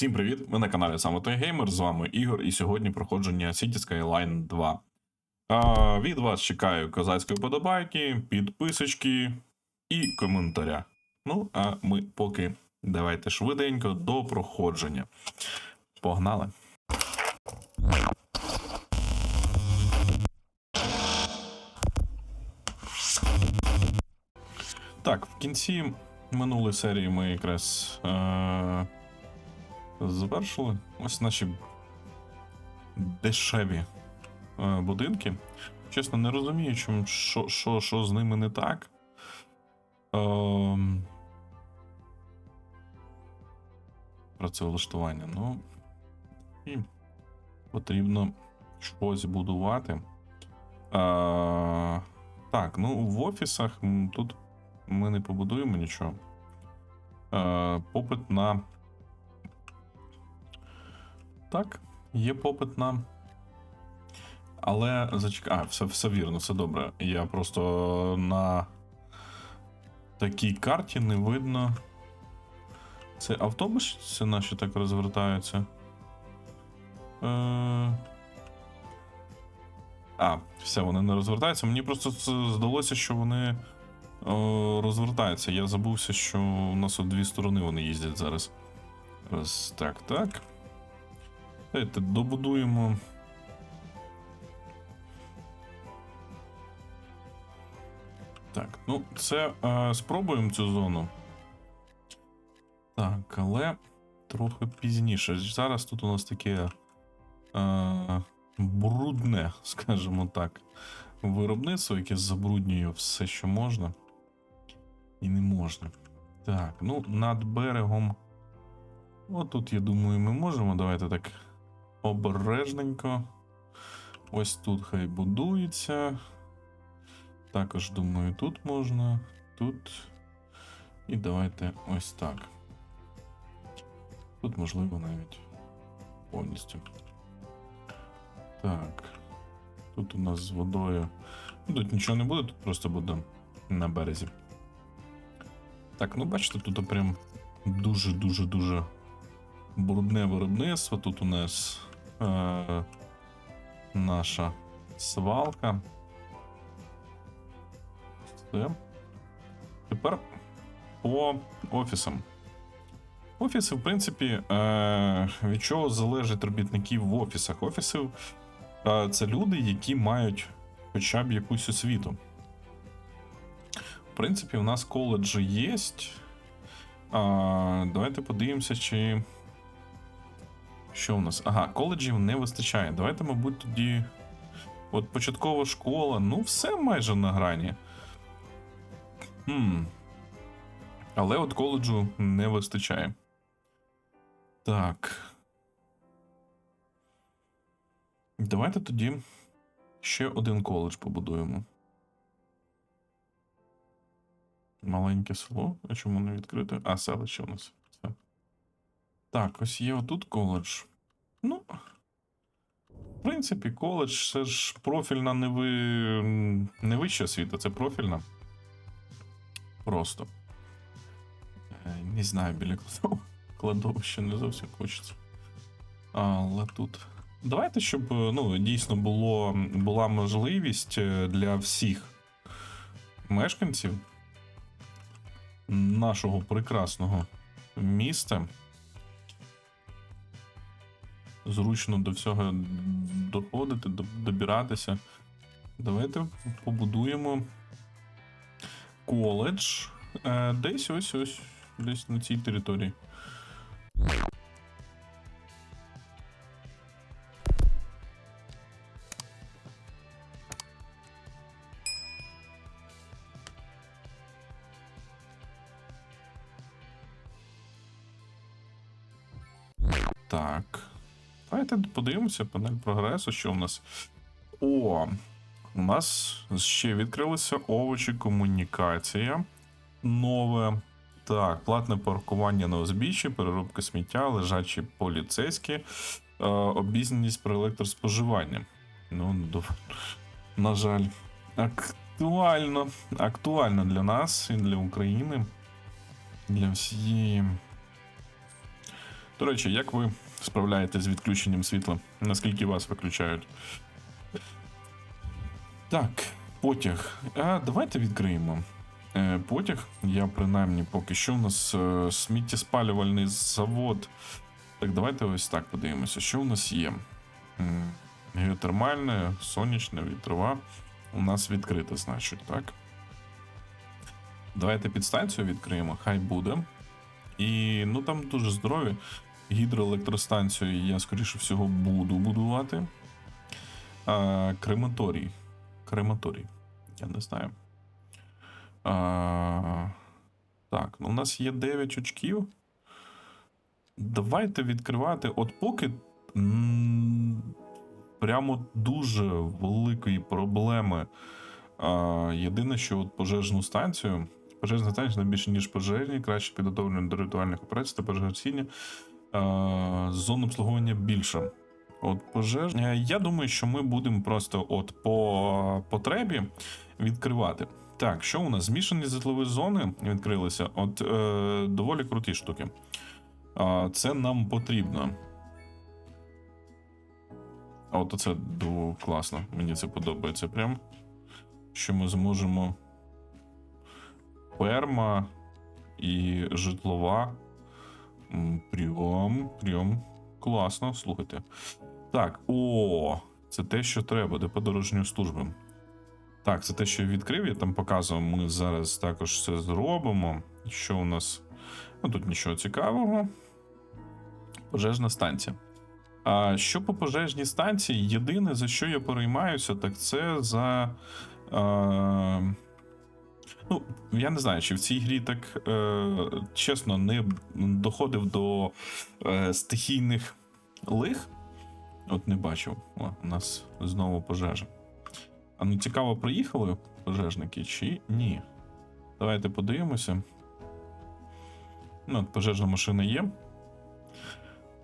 Всім привіт! Ви на каналі Саме Той Геймер. З вами Ігор, і сьогодні проходження City Skyline 2. А, від вас чекаю козацької подобайки, підписочки і коментаря. Ну, а ми поки давайте швиденько до проходження. Погнали! Так, в кінці минулої серії ми якраз. Е- завершили. Ось наші дешеві е, будинки. Чесно, не розумію, що, що, що з ними не так. Е, працевлаштування. Ну. І потрібно щось будувати. Е, так, ну в офісах тут ми не побудуємо нічого. Е, попит на так, є попит на. Але зачекай, а, все, все вірно, все добре. Я просто на такій карті не видно. Це автобус, наші так розвертаються. Е... А, все, вони не розвертаються. Мені просто здалося, що вони о, розвертаються. Я забувся, що у нас у дві сторони вони їздять зараз. Раз, так, так. Давайте добудуємо. Так, ну, це е, спробуємо цю зону. Так, але трохи пізніше. Зараз тут у нас таке е, брудне, скажімо так, виробництво, яке забруднює все, що можна. І не можна. Так, ну, над берегом. Отут, я думаю, ми можемо. Давайте так обережненько. Ось тут хай будується. Також, думаю, тут можна, тут. І давайте ось так. Тут можливо навіть повністю. Так. Тут у нас з водою. Ну, Тут нічого не буде, тут просто буде на березі. Так, ну бачите, тут прям дуже-дуже-дуже брудне виробництво. Тут у нас е, наша свалка. Все. Тепер по офісам. Офіси, в принципі, е, від чого залежать робітники в офісах. Офіси е, це люди, які мають хоча б якусь освіту. В принципі, у нас коледжі є. Давайте подивимося, чи. Що у нас? Ага, коледжів не вистачає. Давайте, мабуть, тоді. От початкова школа, ну, все майже на грані. Хм. Але от коледжу не вистачає. Так. Давайте тоді ще один коледж побудуємо. Маленьке село. А чому не відкрите? А, селище у нас. Так, ось є отут коледж. Ну. В принципі, коледж це ж профільна не ви... не вища освіта, це профільна. Просто. Е, Не знаю, біля кладов... кладовища не зовсім хочеться. Але тут. Давайте, щоб ну, дійсно було, була можливість е, для всіх мешканців нашого прекрасного міста. Зручно до всього доходити, добиратися. Давайте побудуємо коледж е, десь ось ось десь на цій території. Так. Давайте подивимося панель прогресу, що у нас. О, у нас ще відкрилися овочі комунікація. Нове. Так, платне паркування на узбіччі, переробка сміття, лежачі поліцейські, е, обізнаність про електроспоживання. Ну, на жаль, актуально. Актуально для нас і для України. Для всієї До речі, як ви справляєтесь з відключенням світла? Наскільки вас виключають? Так, потяг. А, давайте відкриємо. Е, потяг. Я принаймні поки що у нас е, сміттєспалювальний завод. Так, давайте ось так подивимося, що у нас є. Геотермальне, сонячне, вітрова. У нас відкрита, значить, так. Давайте підстанцію відкриємо, хай буде. І ну там дуже здорові. Гідроелектростанцію я, скоріше всього, буду будувати. А, крематорій. Крематорій. Я не знаю. А, так, ну у нас є 9 очків. Давайте відкривати. От поки прямо дуже великої проблеми. А, єдине, що от пожежну станцію. Пожежна станція більше, ніж пожежні, краще підготовлені до ритуальних операцій та пожежгасіння. А, зон обслуговування більше. От пожеж. Е, Я думаю, що ми будемо просто от по потребі відкривати. Так, що у нас? Змішані житлові зони відкрилися. От е, доволі круті штуки. А, це нам потрібно. От оце класно. Мені це подобається прям. Що ми зможемо. Перма і житлова. М, Прям, прям класно, слухайте. Так, о, це те, що треба до подорожньої служби. Так, це те, що я відкрив, я там показував. Ми зараз також це зробимо. Що у нас? Ну тут нічого цікавого. Пожежна станція. А що по пожежній станції? Єдине, за що я переймаюся, так це за. Е, ну, я не знаю, чи в цій грі так е, чесно не доходив до е, стихійних лих. От не бачив. О, у нас знову пожежа. А ну цікаво, приїхали пожежники чи ні? Давайте подивимося. Ну, пожежна машина є.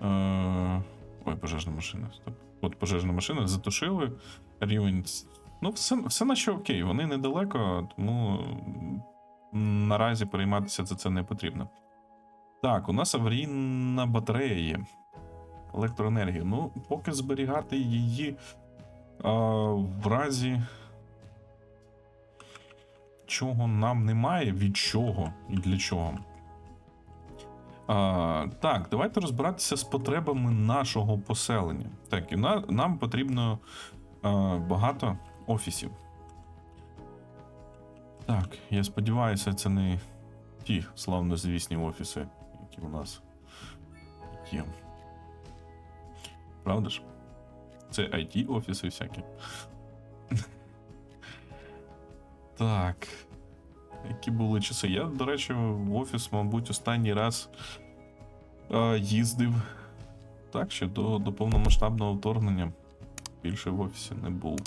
Е, ой, пожежна машина. Стоп. От пожежна машина, затушили рівень. Ну, все, все наче окей, вони недалеко, тому наразі перейматися за це не потрібно. Так, у нас аварійна батарея є. Електроенергія. Ну, поки зберігати її а, в разі. Чого нам немає, від чого і для чого. А, так, давайте розбиратися з потребами нашого поселення. Так, і на, нам потрібно а, багато офісів. Так, я сподіваюся, це не ті славнозвісні офіси, які у нас є. Правда ж? Це IT офіси всякі. Так. Які були часи? Я, до речі, в офіс, мабуть, останній раз е, їздив. Так, ще до, до повномасштабного вторгнення. Більше в офісі не був.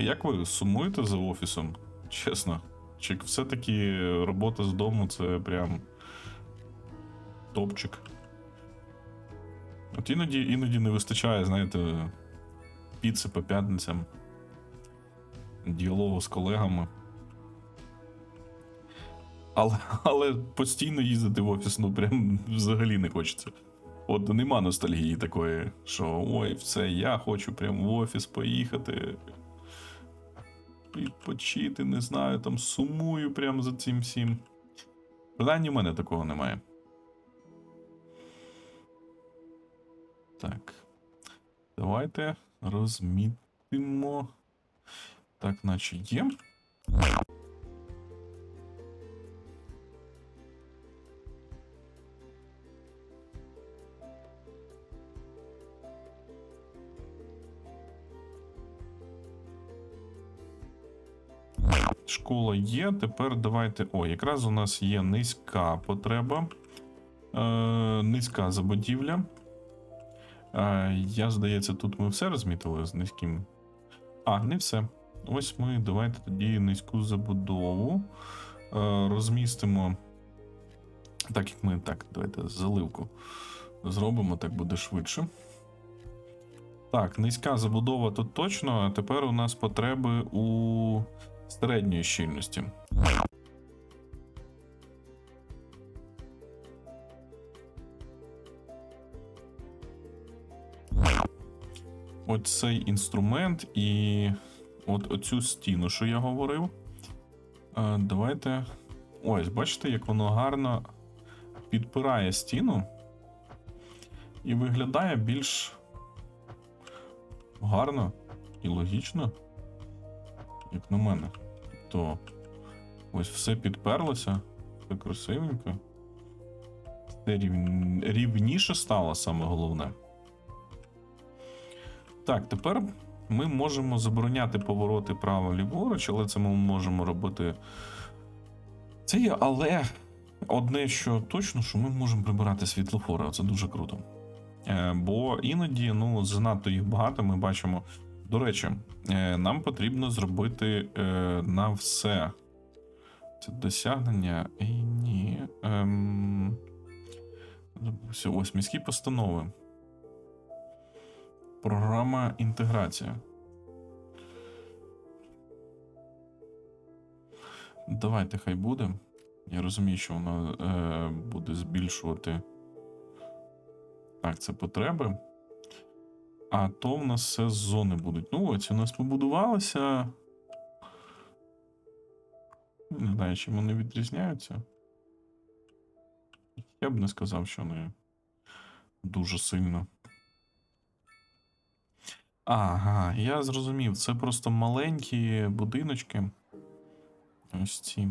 Як ви сумуєте за офісом? Чесно. Чи все-таки робота з дому це прям топчик? От іноді, іноді не вистачає, знаєте, піци по п'ятницям, діалогу з колегами. Але, але постійно їздити в офіс, ну прям взагалі не хочеться. От нема ностальгії такої, що ой, все, я хочу прям в офіс поїхати. Відпочити, не знаю, там сумую прямо за цим всім. Принаймні, в мене такого немає. Так. Давайте розмітимо. Так, наче є. Школа є. Тепер давайте. О, якраз у нас є низька потреба. Е, низька забудівля. Е, я, здається, тут ми все розмітили з низьким. А, не все. Ось ми давайте тоді низьку забудову. Е, розмістимо. Так як ми так, давайте заливку зробимо, так буде швидше. Так, низька забудова тут точно, а тепер у нас потреби у середньої щільності. Оцей інструмент і от оцю стіну, що я говорив. Е, давайте. Ось, бачите, як воно гарно підпирає стіну і виглядає більш гарно і логічно як на мене. То ось все підперлося, все красивенько. Все рівн... рівніше стало саме головне. Так, тепер ми можемо забороняти повороти право-ліворуч, але це ми можемо робити. Це є, але одне, що точно, що ми можемо прибирати світлофори, це дуже круто. Е, бо іноді ну, занадто їх багато, ми бачимо. До речі, е, нам потрібно зробити е, на все. Це досягнення. І ні. Ем... Ось міські постанови. Програма інтеграція. Давайте хай буде. Я розумію, що воно е, буде збільшувати. Так, це потреби. А то в нас все з зони будуть. Ну, ось у нас побудувалося. Не знаю, чим вони відрізняються. Я б не сказав, що вони дуже сильно. Ага, я зрозумів. Це просто маленькі будиночки. Ось ці.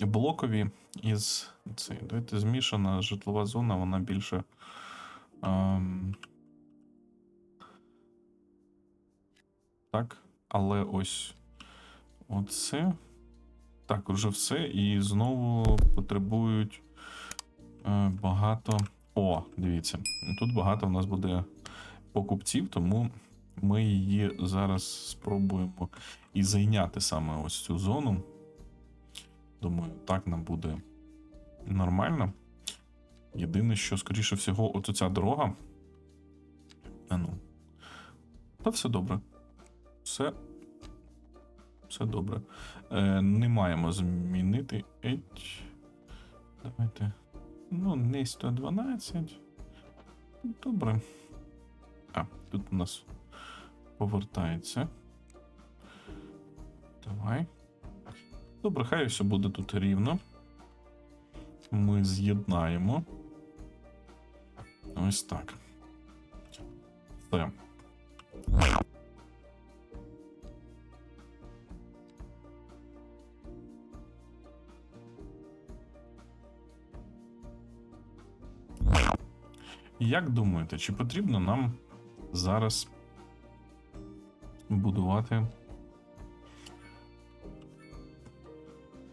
Блокові із. Цей, давайте змішана житлова зона, вона більше. Ем, так, але ось оце. Так, уже все. І знову потребують е, багато. О, дивіться. Тут багато в нас буде покупців, тому ми її зараз спробуємо і зайняти саме ось цю зону. Думаю, так нам буде нормально. Єдине, що, скоріше всього, от ця дорога. А ну. Та все добре. Все. Все добре. Е, Не маємо змінити. Еть. Давайте. Ну, не 112. Добре. А, тут у нас повертається. Давай. Добре, хай все буде тут рівно. Ми з'єднаємо. Ось так. Все. Як думаєте, чи потрібно нам зараз будувати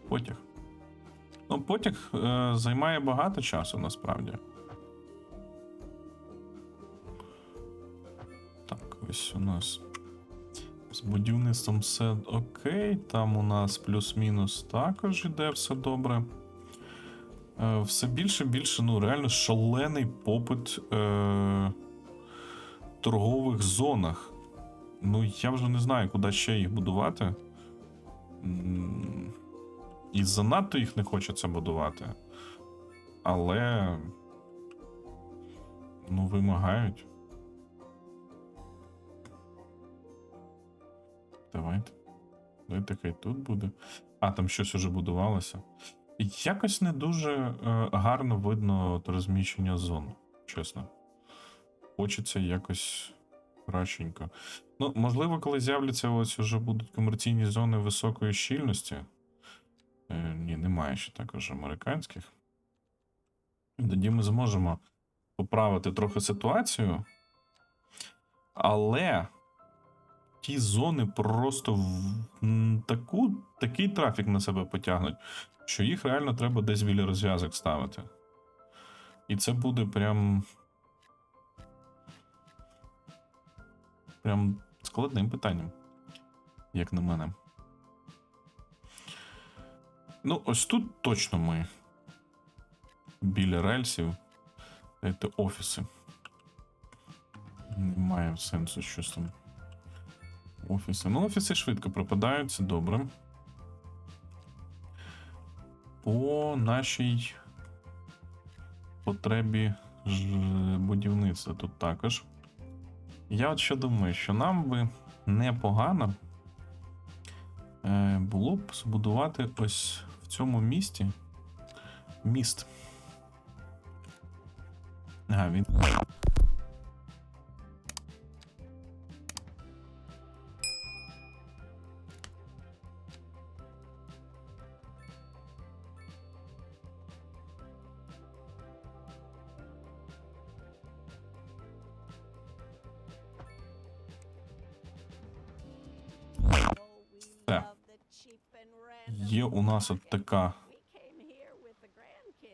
потяг? Ну, потяг е, займає багато часу насправді. Так, ось у нас з будівництвом все окей. Там у нас плюс-мінус також іде все добре. Е, все більше більше, ну, реально шалений попит е, торгових зонах. Ну, я вже не знаю, куди ще їх будувати. І занадто їх не хочеться будувати. Але. Ну, вимагають. Давайте. Давайте хай тут буде. А, там щось уже будувалося. Якось не дуже е, гарно видно от розміщення зон, чесно. Хочеться якось кращенько. Ну, можливо, коли з'являться ось уже будуть комерційні зони високої щільності. Е, ні, немає ще також американських. Тоді ми зможемо поправити трохи ситуацію. Але ті зони просто в таку, такий трафік на себе потягнуть, що їх реально треба десь біля розв'язок ставити. І це буде прям. Прям складним питанням, як на мене. Ну, ось тут точно ми. Біля рельсів. Це офіси. Немає сенсу щось там. Офіси. Ну, офіси швидко пропадають, це добре. По нашій потребі будівництва тут також. Я от що думаю, що нам би непогано е, було б збудувати ось в цьому місті міст. А, він. Є у нас от така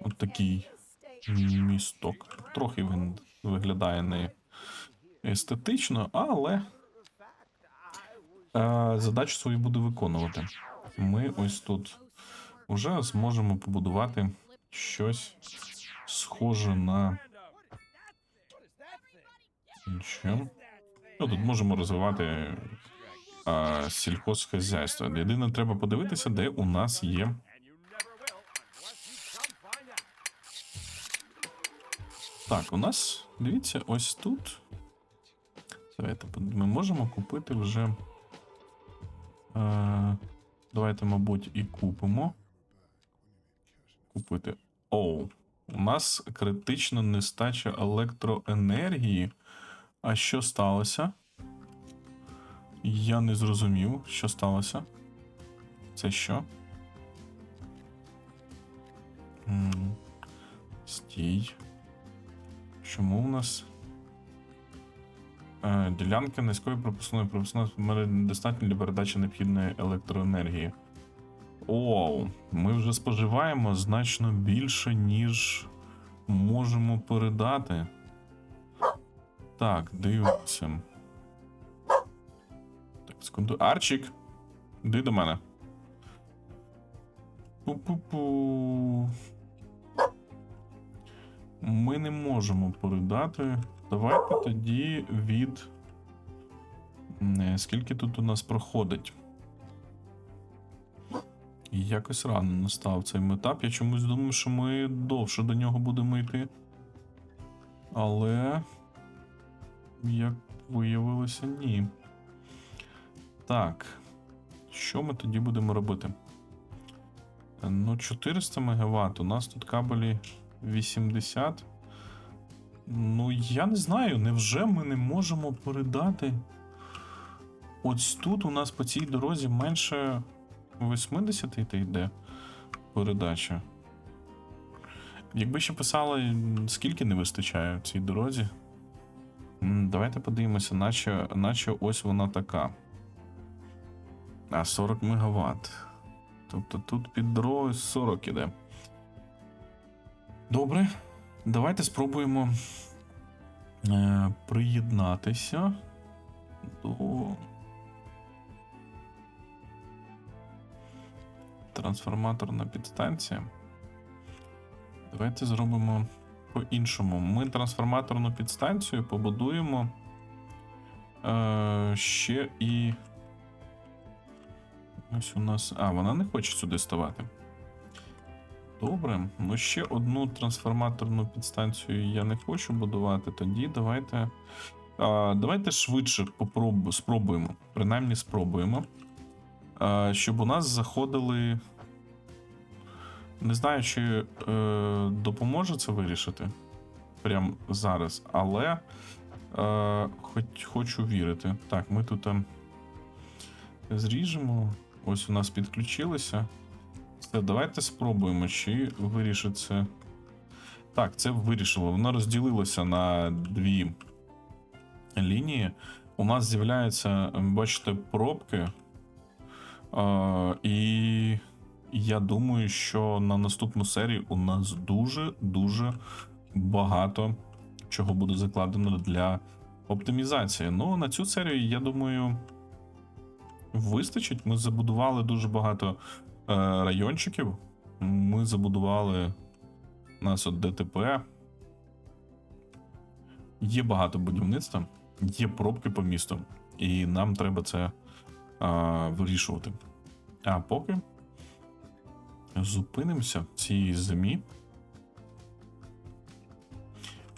От такий місток. Трохи він виглядає не естетично, але е, задачу свою буде виконувати. Ми ось тут вже зможемо побудувати щось схоже на що? Ну, тут можемо розвивати а, сільхозхазяйство. Єдине, треба подивитися, де у нас є. Так, у нас, дивіться, ось тут. Давайте ми можемо купити вже. Е, давайте, мабуть, і купимо. Купити. Оу. У нас критична нестача електроенергії. А що сталося? Я не зрозумів, що сталося. Це що? Стій. Чому у нас? Е, ділянки низької пропускної пропускної недостатньо для передачі необхідної електроенергії. Оу, ми вже споживаємо значно більше, ніж можемо передати. Так, дивимося. Секунду. Арчик, іди до мене. Пу-пу-пу. Ми не можемо передати. Давайте тоді від. Скільки тут у нас проходить? Якось рано настав цей метап. Я чомусь думаю, що ми довше до нього будемо йти. Але. Як виявилося, ні. Так. Що ми тоді будемо робити? Ну, 400 МВт. У нас тут кабелі 80. Ну, я не знаю, невже ми не можемо передати. Ось тут у нас по цій дорозі менше 80 та йде передача. Якби ще писали, скільки не вистачає цій дорозі. Давайте подивимося, наче, наче ось вона така. А 40 МВт. Тобто тут під дорогою 40 іде. Добре. Давайте спробуємо е, приєднатися до трансформаторна підстанція. Давайте зробимо по-іншому. Ми трансформаторну підстанцію побудуємо е, ще і. Ось у нас. А, вона не хоче сюди ставати. Добре, ну ще одну трансформаторну підстанцію я не хочу будувати. Тоді давайте. А, давайте швидше попробу, спробуємо. Принаймні спробуємо. А, щоб у нас заходили. Не знаю, чи е, допоможе це вирішити прямо зараз, але е, хоч, хочу вірити. Так, ми тут там зріжемо. Ось у нас підключилися. Все, давайте спробуємо, чи вирішить це. Так, це вирішило. Воно розділилося на дві лінії. У нас з'являються, бачите, пробки. Е, і я думаю, що на наступну серію у нас дуже-дуже багато чого буде закладено для оптимізації. Ну, на цю серію, я думаю, вистачить. Ми забудували дуже багато е, райончиків. Ми забудували у нас от ДТП. Є багато будівництва, є пробки по місту, і нам треба це а, вирішувати. А поки зупинимося в цій зимі.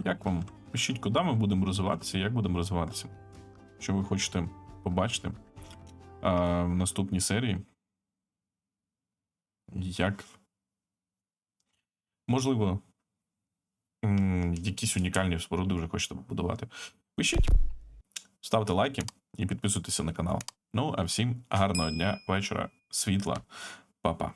Як вам? Пишіть, куди ми будемо розвиватися, як будемо розвиватися. що ви хочете побачити в наступній серії. Як можливо, якісь унікальні споруди вже хочете побудувати. Пишіть, ставте лайки і підписуйтеся на канал. Ну, а всім гарного дня, вечора, світла, Па-па.